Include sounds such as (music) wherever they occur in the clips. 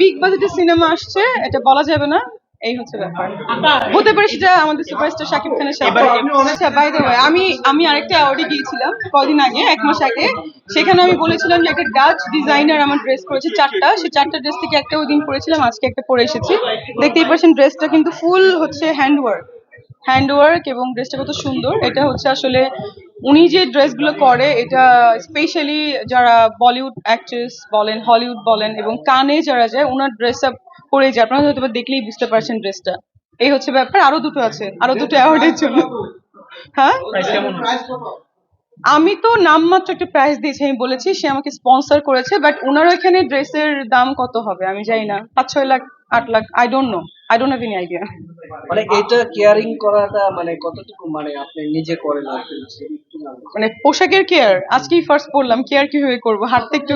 Big বাজেটের cinema আসছে এটা বলা যাবে না এই হচ্ছে ব্যাপার। হতে পারে সেটা আমাদের সুপারস্টার শাকিব খানের সাথে। বাই দ্য ওয়ে আমি আমি আরেকটা অ্যাওয়ার্ডে গিয়েছিলাম কদিন আগে এক মাস আগে। সেখানে আমি বলেছিলাম যে একটা ডাচ ডিজাইনার আমার ড্রেস করেছে চারটা। সেই চারটা ড্রেস থেকে একটা ওই দিন পরেছিলাম আজকে একটা পরে এসেছি। দেখতেই পাচ্ছেন ড্রেসটা কিন্তু ফুল হচ্ছে হ্যান্ডওয়ার্ক হ্যান্ডওয়ার্ক এবং ড্রেসটা কত সুন্দর। এটা হচ্ছে আসলে উনি যে ড্রেসগুলো করে এটা স্পেশালি যারা বলিউড অ্যাক্ট্রেস বলেন হলিউড বলেন এবং কানে যারা যায় ওনার ড্রেস আপ পরে যায়। আপনারা হয়তো দেখলেই বুঝতে পারছেন ড্রেসটা এই হচ্ছে ব্যাপার। আরও দুটো আছে। আরও দুটো অ্যাওয়ার্ডের জন্য। হ্যাঁ? আমি তো নামমাত্র একটা প্রাইস দিয়েছি আমি বলেছি সে আমাকে স্পন্সর করেছে বাট ওনার ওখানে ড্রেসের দাম কত হবে? আমি জানি না। পাঁচ ছয় লাখ আট lakh I don't know I don't have any idea মানে এটা কেয়ারিং করাটা মানে কতটুকু মানে আপনি নিজে করেন আর মানে পোশাকের কেয়ার আজকেই ফার্স্ট পড়লাম কেয়ার কীভাবে করব? হাঁটতে একটু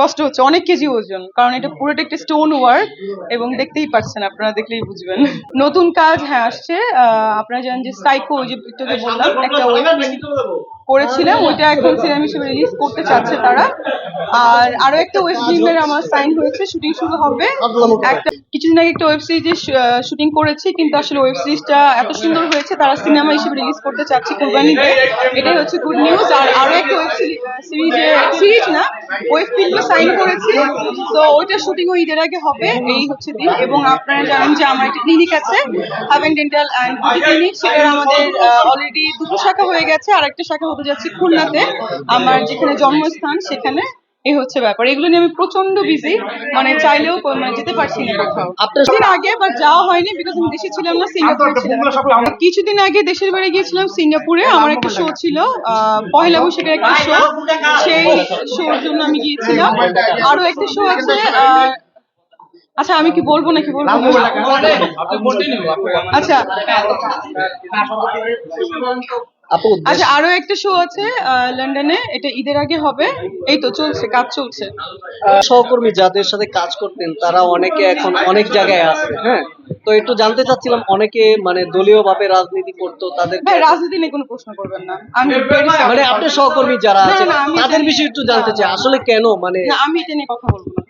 কষ্ট হচ্ছে অনেক কেজি ওজন কারণ এটা পুরোটা একটা স্টোন ওয়ার্ক এবং দেখতেই পাচ্ছেন আপনারা দেখলেই বুঝবেন। নতুন কাজ হ্যাঁ আসছে আপনারা জানেন যে সাইকো যে একটু আগে বললাম একটা করেছিলাম ওইটা এখন সিনেমা হিসেবে রিলিজ করতে চাচ্ছে তারা। আর আরও একটা ওয়েব ফিল্মের আমার সাইন হয়েছে শুটিং শুরু হবে। একটা কিছুদিন আগে একটা ওয়েব সিরিজের শুটিং করেছি কিন্তু আসলে ওয়েব সিরিজটা এত সুন্দর হয়েছে তারা সিনেমা হিসেবে রিলিজ করতে চাচ্ছে কোরবানিতে। এটাই হচ্ছে গুড নিউজ আর আরও একটা ওয়েব সিরিজে সিরিজ না ওয়েব ফিল্মে সাইন করেছি। তো ওইটা শুটিং ও ঈদের আগে হবে, এই হচ্ছে দিন। এবং আপনারা জানেন যে আমার একটা ক্লিনিক আছে হাভেন ডেন্টাল অ্যান্ড ক্লিনিক সেটার আমাদের অলরেডি দুটো শাখা হয়ে গেছে। আর একটা শাখা হতে যাচ্ছে খুলনাতে। আমার যেখানে জন্মস্থান, সেখানে এই হচ্ছে ব্যাপার এগুলো নিয়ে আমি প্রচণ্ড বিজি মানে চাইলেও মানে যেতে পারছি না কোথাও আপনার- কিছুদিন আগে বাট যাওয়া হয়নি বিকজ আমি দেশে ছিলাম না সিঙ্গাপুরে ছিলাম কিছুদিন আগে দেশের বাড়ি গিয়েছিলাম সিঙ্গাপুরে আমার একটা শো ছিল আহ, পহেলা বৈশাখের একটা শো সেই শোর জন্য আমি গিয়েছিলাম আরও একটা শো আছে আহ, আচ্ছা আমি কি বলব নাকি বলব? আচ্ছা আচ্ছা আরও একটা শো আছে আহ, লন্ডনে এটা ঈদের আগে হবে। এই তো চলছে কাজ চলছে। সহকর্মী যাদের সাথে কাজ করতেন তারা অনেকে এখন অনেক জায়গায় আছে হ্যাঁ? তো একটু জানতে চাচ্ছিলাম অনেকে মানে দলীয় ভাবে রাজনীতি করতো তাদের ভাই রাজনীতি নিয়ে কোনো প্রশ্ন করবেন না। আমি মানে আপনার সহকর্মী যারা আছে না, আমি তাদের বিষয়ে একটু জানতে চাই আসলে কেন মানে আমি এটা নিয়ে কথা বলব না।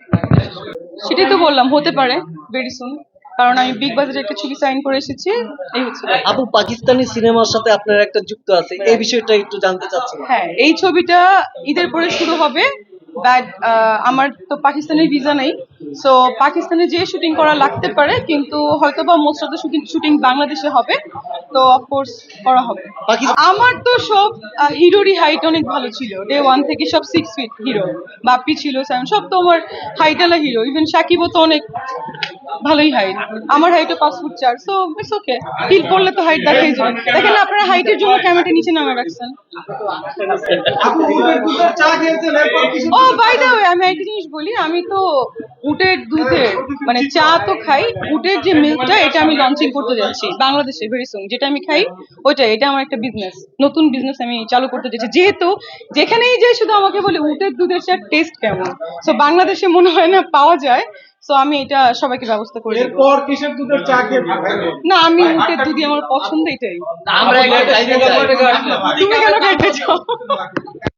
সেটাই তো বললাম হতে পারে ভেরি সুন কারণ আমি বিগ বাজারে একটা ছবি সাইন করে এসেছি এই হচ্ছে আপু পাকিস্তানি সিনেমার সাথে আপনার একটা যুক্ত আছে এই বিষয়টা একটু জানতে চাচ্ছি হ্যাঁ এই ছবিটা ঈদের পরে শুরু হবে বাট আমার তো পাকিস্তানের ভিসা নেই সো পাকিস্তানে যে শুটিং করা লাগতে পারে কিন্তু হয়তো বা most of the shooting shooting বাংলাদেশে হবে। তো অফকোর্স করা হবে। আমার তো সব হিরোরই হাইট অনেক ভালো ছিল। ডে ওয়ান থেকে সব সিক্স ফিট হিরো বাপ্পি ছিল সেভেন সব তো আমার হাইটালা হিরো ইভেন সাকিবও তো অনেক ভালোই হাইট আমার হাইটও পাঁচ ফুট চার সো ইটস ওকে হিল পড়লে তো হাইট দেখাই যাবে দেখেন আপনারা হাইটের জন্য ক্যামেরাটা নিচে নামে রাখছেন। ও বাই দ্য ওয়ে আমি বলি আমি তো উটের দুধের মানে চা তো খাই উটের যে মিল্কটা এটা আমি লঞ্চিং করতে যাচ্ছি বাংলাদেশে ভেরি সুন যেটা আমি খাই ওইটা এটা আমার একটা বিজনেস নতুন বিজনেস আমি চালু করতে যাচ্ছি। যেহেতু যেখানেই যাই শুধু আমাকে বলে উটের দুধের চার টেস্ট কেমন? সো বাংলাদেশে মনে হয় না পাওয়া যায় সো আমি এটা সবাইকে ব্যবস্থা করে দেবো। এরপর কিসের দুধের চা খেয়ে না আমি উটের দুধই আমার পছন্দ এটাই। আমরা তুমি কেন খাইতে চাও? (laughs)